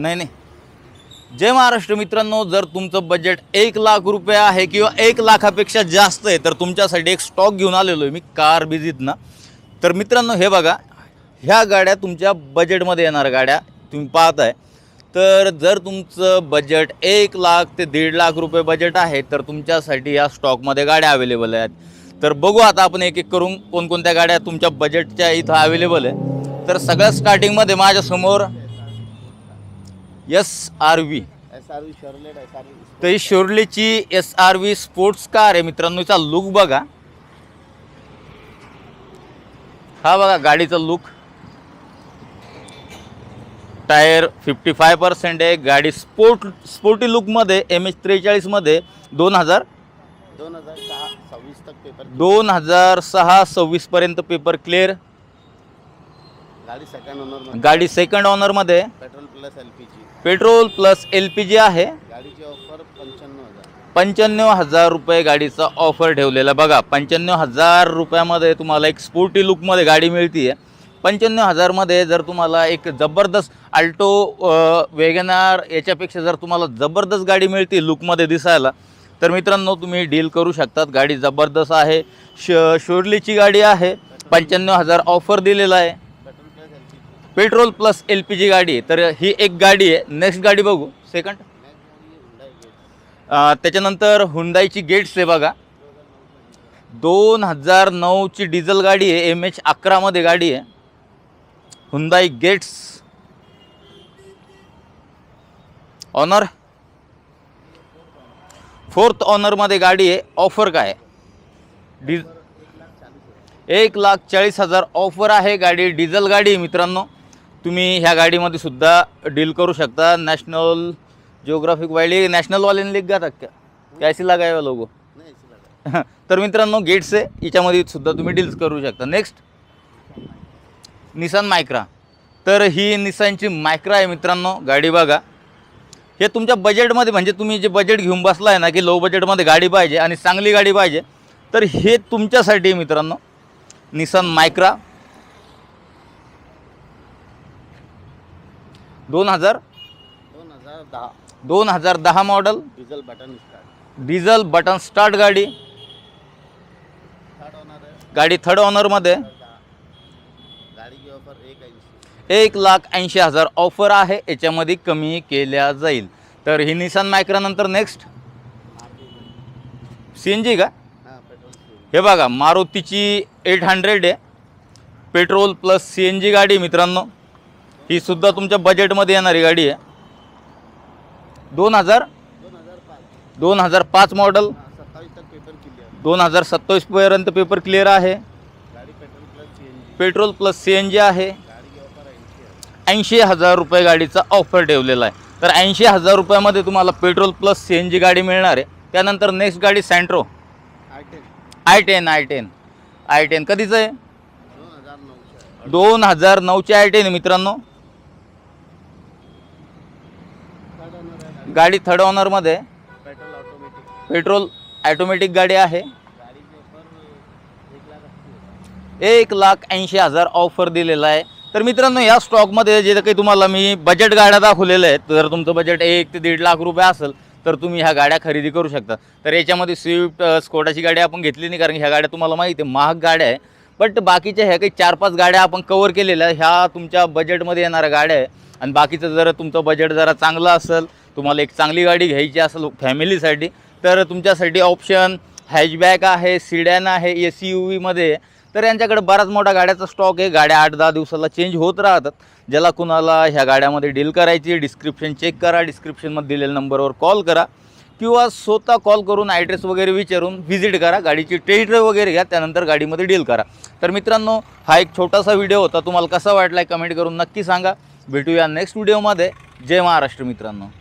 नाही नाही. जय महाराष्ट्र मित्रांनो जर तुमचं बजेट एक लाख रुपये आहे किंवा एक लाखापेक्षा जास्त आहे तर तुमच्यासाठी एक स्टॉक घेऊन आलेलो आहे मी कार ना. तर मित्रांनो हे बघा ह्या गाड्या तुमच्या बजेटमध्ये येणार गाड्या तुम्ही पाहताय. तर जर तुमचं बजेट एक लाख ते दीड लाख रुपये बजेट आहे तर तुमच्यासाठी या स्टॉकमध्ये गाड्या अवेलेबल आहेत. तर बघू आता आपण एक एक करून कोणकोणत्या गाड्या तुमच्या बजेटच्या इथं अवेलेबल आहे. तर सगळ्या स्टार्टिंगमध्ये माझ्यासमोर S R V. S R V Chevrolet S R V तर ही शोरलेची S R V sports car आहे मित्रांनो हिचा लुक बघा. हा बघा गाडीचा look tyre fifty five percent आहे. गाडी स्पोर्ट स्पोर्टी लुकमध्ये एम एच त्रेचाळीसमध्ये दोन हजार दोन हजार सहा सव्वीस तक पेपर दोन हजार सहा सव्वीसपर्यंत पेपर क्लिअर गाडी सेकंड ओनरमध्ये गाडी second ऑनरमध्ये petrol plus L P G petrol plus L P G आहे. गाडीची ऑफर पंच्याण्णव हजार. पंच्याण्णव हजार रुपये गाडीचा ऑफर ठेवलेला बघा. पंच्याण्णव हजार रुपयामध्ये तुम्हाला एक स्पोर्टी लुकमध्ये गाडी मिळते पंच्याण्णव हजारमध्ये जर तुम्हाला एक जबरदस्त अल्टो वेगनार याच्यापेक्षा जर तुम्हाला जबरदस्त गाडी मिळते लुकमध्ये दिसायला तर मित्रांनो तुम्ही डील करू शकतात. गाडी जबरदस्त आहे. श शोरलीची गाडी आहे. पंच्याण्णव हजार ऑफर दिलेला आहे. Petrol plus L P G गाडी आहे. तर ही एक गाडी आहे. नेक्स्ट गाडी बघू. सेकंड त्याच्यानंतर हुंदाईची गेट्स आहे बघा. दोन हजार नऊची डिझेल गाडी आहे. एम एच अकरामध्ये गाडी आहे. हुंदाई गेट्स ऑनर फोर्थ ऑनरमध्ये गाडी आहे. ऑफर काय? डिझ एक लाख चाळीस हजार ऑफर आहे गाडी. डिझेल गाडी आहे मित्रांनो. तुम्ही ह्या गाडीमध्ये सुद्धा डील करू शकता. नॅशनल जिओग्राफिक वाईल्ड नॅशनलवाल्यांनी लिख गातात का? कॅसी लागायला लोगो. नाही AC ला तर मित्रांनो गेट्स आहे. याच्यामध्ये सुद्धा तुम्ही डील्स करू शकता. नेक्स्ट निसान मायक्रा तर ही निसानची मायक्रा आहे मित्रांनो. गाडी बघा. हे तुमच्या बजेटमध्ये म्हणजे तुम्ही जे बजेट घेऊन बसला आहे ना की लो बजेटमध्ये गाडी पाहिजे आणि चांगली गाडी पाहिजे तर हे तुमच्यासाठी आहे मित्रांनो. निसान मायक्रा दोन हजार? दोन हजार दहा. दोन हजार दहा model diesel button start diesel button start गाडी. थर्ड ओनर आहे. गाडी थर्ड ऑनरमध्ये एक लाख ऐंशी हजार ऑफर आहे. याच्यामध्ये कमी केल्या जाईल. तर ही निसान मायक्रा नंतर नेक्स्ट सी एन जी का? हां हे बघा मारुतीची एट हंड्रेड आहे. Petrol plus C N G गाडी मित्रांनो. ही सुद्धा तुमच्या बजेटमध्ये येणारी गाडी आहे. दोन हजार? दोन हजार पाच दोन हजार मॉडल सत्तावीस पेपर क्लिअर दोन हजार सत्तावीसपर्यंत पेपर क्लिअर आहे. Petrol plus C N G आहे. ऐंशी हजार रुपये गाडीचा ऑफर ठेवलेला आहे. तर ऐंशी हजार रुपयामध्ये तुम्हाला petrol plus C N G गाडी मिळणार आहे. त्यानंतर नेक्स्ट गाडी Santro I ten I ten I ten कधीचं आहे? दोन हजार नऊची आय टेन मित्रांनो थर्ड ओनर आहे गाडी थर्ड ऑनरमध्ये पेट्रोल ऑटोमॅटिक पेट्रोल ॲटोमॅटिक गाडी आहे. एक लाख ऐंशी हजार ऑफर दिलेला आहे. तर मित्रांनो या स्टॉकमध्ये जे काही तुम्हाला मी बजेट गाड्या दाखवलेल्या आहेत जर तुमचं बजेट एक ते दीड लाख रुपये असेल तर तुम्ही ह्या गाड्या खरेदी करू शकता. तर याच्यामध्ये स्विफ्ट स्कोडाची गाडी आपण घेतली नाही कारण ह्या गाड्या तुम्हाला माहिती आहे महाग गाड्या आहे. बट बाकीच्या ह्या काही चार पाच गाड्या आपण कवर केलेल्या. ह्या तुमच्या बजेटमध्ये येणाऱ्या गाड्या आहे. आणि बाकीचं जर तुमचं बजेट जरा चांगलं असेल तुम्हाला एक चांगली गाडी घ्यायची असेल फॅमिलीसाठी तर तुमच्यासाठी ऑप्शन हॅचबॅक आहे सिडॅन आहे एस यू व्हीमध्ये तर यांच्याकडे बराच मोठा गाड्याचा स्टॉक आहे. गाड्या आठ दहा दिवसाला चेंज होत राहतात. ज्याला कुणाला ह्या गाड्यामध्ये डील करायची डिस्क्रिप्शन चेक करा डिस्क्रिप्शनमध्ये दिलेल्या नंबरवर कॉल करा. किंवा स्वतः कॉल करून ॲड्रेस वगैरे विचारून व्हिजिट करा. गाडीची टेस्ट ड्राईव्ह वगैरे घ्या त्यानंतर गाडीमध्ये डील करा. तर मित्रांनो हा एक छोटासा व्हिडिओ होता. तुम्हाला कसा वाटला आहे कमेंट करून नक्की सांगा. भेटूया नेक्स्ट व्हिडिओमध्ये जय महाराष्ट्र मित्रांनो.